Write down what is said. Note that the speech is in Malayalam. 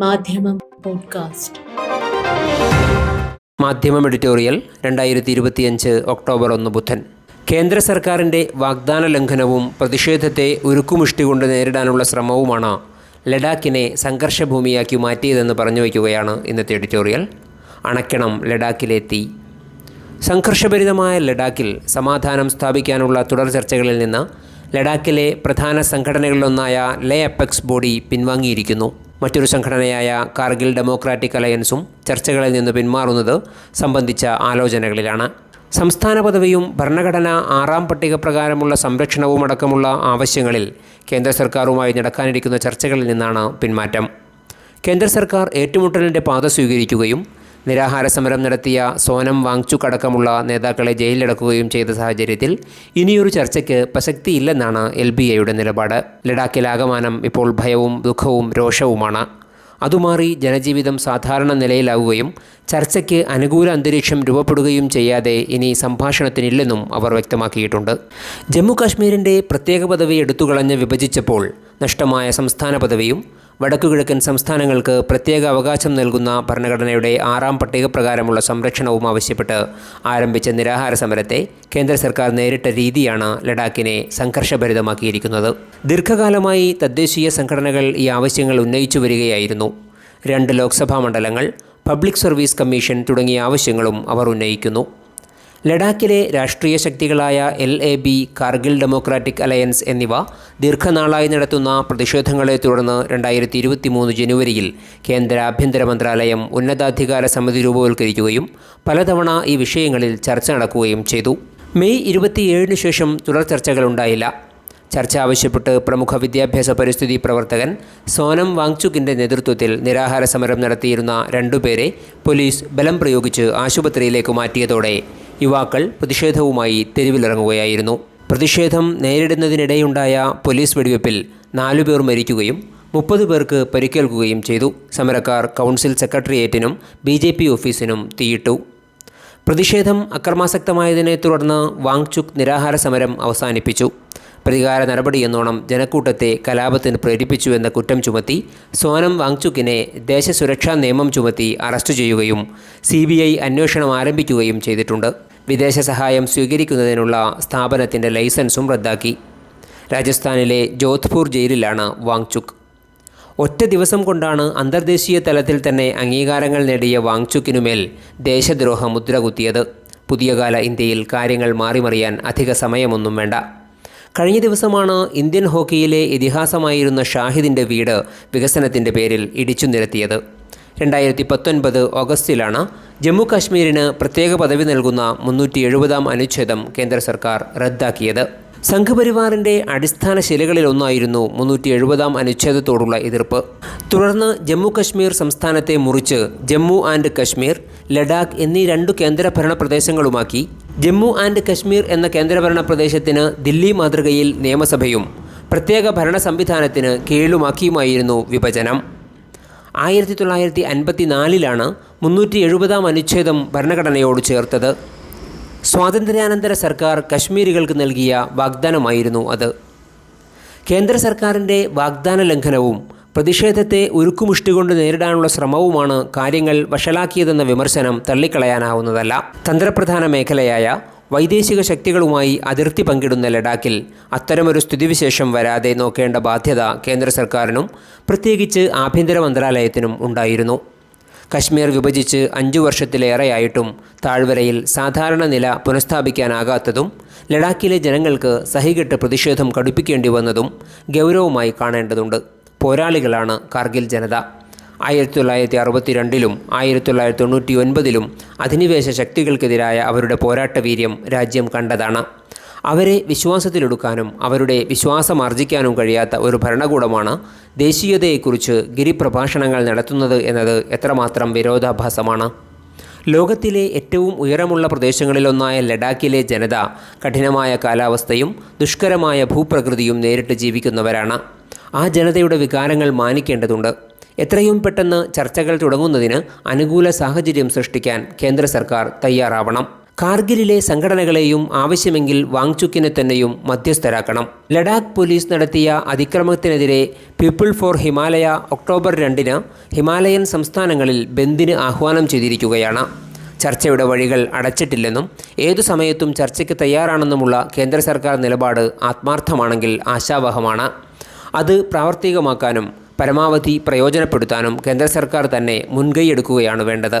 മാധ്യമം പോഡ്കാസ്റ്റ്. മാധ്യമം എഡിറ്റോറിയൽ രണ്ടായിരത്തി ഇരുപത്തിയഞ്ച് ഒക്ടോബർ ഒന്ന് ബുധൻ. കേന്ദ്ര സർക്കാരിന്റെ വാഗ്ദാന ലംഘനവും പ്രതിഷേധത്തെ ഉരുക്കുമുഷ്ടി കൊണ്ട് നേരിടാനുള്ള ശ്രമവുമാണ് ലഡാക്കിനെ സംഘർഷഭൂമിയാക്കി മാറ്റിയതെന്ന് പറഞ്ഞു വയ്ക്കുകയാണ് ഇന്നത്തെ എഡിറ്റോറിയൽ. അണക്കണം ലഡാക്കിലെ തീ. സംഘർഷഭരിതമായ ലഡാക്കിൽ സമാധാനം സ്ഥാപിക്കാനുള്ള തുടർ ചർച്ചകളിൽ നിന്ന് ലഡാക്കിലെ പ്രധാന സംഘടനകളിലൊന്നായ ലേ അപ്പെക്സ് ബോഡി പിൻവാങ്ങിയിരിക്കുന്നു. മറ്റൊരു സംഘടനയായ കാർഗിൽ ഡെമോക്രാറ്റിക് അലയൻസും ചർച്ചകളിൽ നിന്ന് പിന്മാറുന്നത് സംബന്ധിച്ച ആലോചനകളിലാണ്. സംസ്ഥാന പദവിയും ഭരണഘടന ആറാം പട്ടിക പ്രകാരമുള്ള സംരക്ഷണവും അടക്കമുള്ള ആവശ്യങ്ങളിൽ കേന്ദ്ര സർക്കാരുമായി നടക്കാനിരിക്കുന്ന ചർച്ചകളിൽ നിന്നാണ് പിന്മാറ്റം. കേന്ദ്ര സർക്കാർ ഏറ്റുമുട്ടലിന്റെ പാത സ്വീകരിക്കുകയും നിരാഹാര സമരം നടത്തിയ സോനം വാങ്ചുക് അടക്കമുള്ള നേതാക്കളെ ജയിലിലടക്കുകയും ചെയ്ത സാഹചര്യത്തിൽ ഇനിയൊരു ചർച്ചയ്ക്ക് പ്രസക്തിയില്ലെന്നാണ് എൽ ബി ഐയുടെ നിലപാട്. ലഡാക്കിലാകമാനം ഇപ്പോൾ ഭയവും ദുഃഖവും രോഷവുമാണ്. അതുമാറി ജനജീവിതം സാധാരണ നിലയിലാവുകയും ചർച്ചയ്ക്ക് അനുകൂല അന്തരീക്ഷം രൂപപ്പെടുകയും ചെയ്യാതെ ഇനി സംഭാഷണത്തിനില്ലെന്നും അവർ വ്യക്തമാക്കിയിട്ടുണ്ട്. ജമ്മു കാശ്മീരിന്റെ പ്രത്യേക പദവി എടുത്തുകളഞ്ഞ് വിഭജിച്ചപ്പോൾ നഷ്ടമായ സംസ്ഥാന പദവിയും വടക്കുകിഴക്കൻ സംസ്ഥാനങ്ങൾക്ക് പ്രത്യേക അവകാശം നൽകുന്ന ഭരണഘടനയുടെ ആറാം പട്ടിക പ്രകാരമുള്ള സംരക്ഷണവും ആവശ്യപ്പെട്ട് ആരംഭിച്ച നിരാഹാര സമരത്തെ കേന്ദ്ര സർക്കാർ നേരിട്ട രീതിയാണ് ലഡാക്കിനെ സംഘർഷഭരിതമാക്കിയിരിക്കുന്നത്. ദീർഘകാലമായി തദ്ദേശീയ സംഘടനകൾ ഈ ആവശ്യങ്ങൾ ഉന്നയിച്ചു വരികയായിരുന്നു. രണ്ട് ലോക്സഭാ മണ്ഡലങ്ങൾ പബ്ലിക് സർവീസ് കമ്മീഷൻ തുടങ്ങിയ ആവശ്യങ്ങളും അവർ ഉന്നയിക്കുന്നു. ലഡാക്കിലെ രാഷ്ട്രീയ ശക്തികളായ L A B Kargil democratic alliance എന്നിവ ദീർഘനാളായി നടത്തുന്ന പ്രതിഷേധങ്ങളെ തുടർന്ന് രണ്ടായിരത്തി ഇരുപത്തി മൂന്ന് ജനുവരിയിൽ കേന്ദ്ര ആഭ്യന്തര മന്ത്രാലയം ഉന്നതാധികാര സമിതി രൂപവൽക്കരിക്കുകയും പലതവണ ഈ വിഷയങ്ങളിൽ ചർച്ച നടക്കുകയും ചെയ്തു. മെയ് ഇരുപത്തിയേഴിന് ശേഷം തുടർ ചർച്ചകളുണ്ടായില്ല ചർച്ച ആവശ്യപ്പെട്ട് പ്രമുഖ വിദ്യാഭ്യാസ പരിസ്ഥിതി പ്രവർത്തകൻ സോനം വാങ്ചുക്കിന്റെ നേതൃത്വത്തിൽ നിരാഹാര സമരം നടത്തിയിരുന്ന രണ്ടുപേരെ പോലീസ് ബലം പ്രയോഗിച്ച് ആശുപത്രിയിലേക്ക് മാറ്റിയതോടെ യുവാക്കൾ പ്രതിഷേധവുമായി തെരുവിലിറങ്ങുകയായിരുന്നു. പ്രതിഷേധം നേരിടുന്നതിനിടെയുണ്ടായ പോലീസ് വെടിവെപ്പിൽ നാലുപേർ മരിക്കുകയും മുപ്പത് പേർക്ക് പരിക്കേൽക്കുകയും ചെയ്തു. സമരക്കാർ കൗൺസിൽ സെക്രട്ടേറിയറ്റിനും ബി ജെ പി ഓഫീസിനും തീയിട്ടു. പ്രതിഷേധം അക്രമാസക്തമായതിനെ തുടർന്ന് വാങ്ചുക് നിരാഹാര സമരം അവസാനിപ്പിച്ചു. പ്രതികാര നടപടിയെന്നോണം ജനക്കൂട്ടത്തെ കലാപത്തിന് പ്രേരിപ്പിച്ചുവെന്ന കുറ്റം ചുമത്തി സോനം വാങ്ചുക്കിനെ ദേശസുരക്ഷാ നിയമം ചുമത്തി അറസ്റ്റ് ചെയ്യുകയും സി അന്വേഷണം ആരംഭിക്കുകയും ചെയ്തിട്ടുണ്ട്. വിദേശ സഹായം സ്വീകരിക്കുന്നതിനുള്ള സ്ഥാപനത്തിന്റെ ലൈസൻസും റദ്ദാക്കി. രാജസ്ഥാനിലെ ജോധ്പൂർ ജയിലിലാണ് വാങ്ചുക് ഒറ്റ ദിവസം കൊണ്ടാണ് അന്തർദേശീയ തലത്തിൽ തന്നെ അംഗീകാരങ്ങൾ നേടിയ വാങ്ചുക്കിനുമേൽ ദേശദ്രോഹ മുദ്ര കുത്തിയത്. പുതിയ ഇന്ത്യയിൽ കാര്യങ്ങൾ മാറിമറിയാൻ അധിക സമയമൊന്നും വേണ്ട. കഴിഞ്ഞ ദിവസമാണ് ഇന്ത്യൻ ഹോക്കിയിലെ ഇതിഹാസമായിരുന്ന ഷാഹിദിന്റെ വീട് വികസനത്തിന്റെ പേരിൽ ഇടിച്ചു നിരത്തിയത്. രണ്ടായിരത്തി പത്തൊൻപത് ഓഗസ്റ്റിലാണ് ജമ്മു കാശ്മീരിന് പ്രത്യേക പദവി നൽകുന്ന മുന്നൂറ്റി എഴുപതാം അനുച്ഛേദം കേന്ദ്ര സർക്കാർ റദ്ദാക്കിയത്. സംഘപരിവാറിന്റെ അടിസ്ഥാന ശിലകളിലൊന്നായിരുന്നു മുന്നൂറ്റി എഴുപതാം അനുച്ഛേദത്തോടുള്ള എതിർപ്പ്. തുടർന്ന് ജമ്മു കശ്മീർ സംസ്ഥാനത്തെ മുറിച്ച് ജമ്മു ആൻഡ് കശ്മീർ ലഡാക്ക് എന്നീ രണ്ടു കേന്ദ്രഭരണ പ്രദേശങ്ങളുമാക്കി. ജമ്മു ആൻഡ് കശ്മീർ എന്ന കേന്ദ്രഭരണ പ്രദേശത്തിന് ദില്ലി മാതൃകയിൽ നിയമസഭയും പ്രത്യേക ഭരണ സംവിധാനത്തിന് കീഴിലുമാക്കിയുമായിരുന്നു വിഭജനം. ആയിരത്തി തൊള്ളായിരത്തി അൻപത്തി നാലിലാണ് മുന്നൂറ്റി എഴുപതാം അനുച്ഛേദം ഭരണഘടനയോട് ചേർത്തത്. സ്വാതന്ത്ര്യാനന്തര സർക്കാർ കശ്മീരികൾക്ക് നൽകിയ വാഗ്ദാനമായിരുന്നു അത്. കേന്ദ്ര സർക്കാരിന്റെ വാഗ്ദാന ലംഘനവും പ്രതിഷേധത്തെ ഉരുക്കുമുഷ്ടികൊണ്ട് നേരിടാനുള്ള ശ്രമവുമാണ് കാര്യങ്ങൾ വഷളാക്കിയതെന്ന വിമർശനം തള്ളിക്കളയാനാവുന്നതല്ല. തന്ത്രപ്രധാന മേഖലയായ വൈദേശിക ശക്തികളുമായി അതിർത്തി പങ്കിടുന്ന ലഡാക്കിൽ അത്തരമൊരു സ്ഥിതിവിശേഷം വരാതെ നോക്കേണ്ട ബാധ്യത കേന്ദ്ര സർക്കാരിനും പ്രത്യേകിച്ച് ആഭ്യന്തര മന്ത്രാലയത്തിനും ഉണ്ടായിരുന്നു. കശ്മീർ വിഭജിച്ച് അഞ്ചു വർഷത്തിലേറെയായിട്ടും താഴ്വരയിൽ സാധാരണ നില പുനഃസ്ഥാപിക്കാനാകാത്തതും ലഡാക്കിലെ ജനങ്ങൾക്ക് സഹികെട്ട് പ്രതിഷേധം കടുപ്പിക്കേണ്ടി വന്നതും ഗൗരവമായി കാണേണ്ടതുണ്ട്. പോരാളികളാണ് കാർഗിൽ ജനത. ആയിരത്തി തൊള്ളായിരത്തി അറുപത്തിരണ്ടിലും ആയിരത്തി തൊള്ളായിരത്തി തൊണ്ണൂറ്റി ഒൻപതിലും അധിനിവേശ ശക്തികൾക്കെതിരായ അവരുടെ പോരാട്ടവീര്യം രാജ്യം കണ്ടതാണ്. അവരെ വിശ്വാസത്തിലെടുക്കാനും അവരുടെ വിശ്വാസം ആർജിക്കാനും കഴിയാത്ത ഒരു ഭരണകൂടമാണ് ദേശീയതയെക്കുറിച്ച് ഗിരിപ്രഭാഷണങ്ങൾ നടത്തുന്നത് എന്നത് എത്രമാത്രം വിരോധാഭാസമാണ്. ലോകത്തിലെ ഏറ്റവും ഉയരമുള്ള പ്രദേശങ്ങളിലൊന്നായ ലഡാക്കിലെ ജനത കഠിനമായ കാലാവസ്ഥയും ദുഷ്കരമായ ഭൂപ്രകൃതിയും നേരിട്ട് ജീവിക്കുന്നവരാണ്. ആ ജനതയുടെ വികാരങ്ങൾ മാനിക്കേണ്ടതുണ്ട്. എത്രയും പെട്ടെന്ന് ചർച്ചകൾ തുടങ്ങുന്നതിന് അനുകൂല സാഹചര്യം സൃഷ്ടിക്കാൻ കേന്ദ്ര സർക്കാർ തയ്യാറാവണം. കാർഗിലിലെ സംഘടനകളെയും ആവശ്യമെങ്കിൽ വാങ്ചുക്കിനെ തന്നെയും മധ്യസ്ഥരാക്കണം. ലഡാക്ക് പോലീസ് നടത്തിയ അതിക്രമത്തിനെതിരെ പീപ്പിൾ ഫോർ ഹിമാലയ ഒക്ടോബർ രണ്ടിന് ഹിമാലയൻ സംസ്ഥാനങ്ങളിൽ ബന്ദിന് ആഹ്വാനം ചെയ്തിരിക്കുകയാണ്. ചർച്ചയുടെ വഴികൾ അടച്ചിട്ടില്ലെന്നും ഏതു സമയത്തും ചർച്ചയ്ക്ക് തയ്യാറാണെന്നുമുള്ള കേന്ദ്ര സർക്കാർ നിലപാട് ആത്മാർത്ഥമാണെങ്കിൽ ആശാവഹമാണ്. അത് പ്രാവർത്തികമാക്കാനും പരമാവധി പ്രയോജനപ്പെടുത്താനും കേന്ദ്ര സർക്കാർ തന്നെ മുൻകൈയെടുക്കുകയാണ് വേണ്ടത്.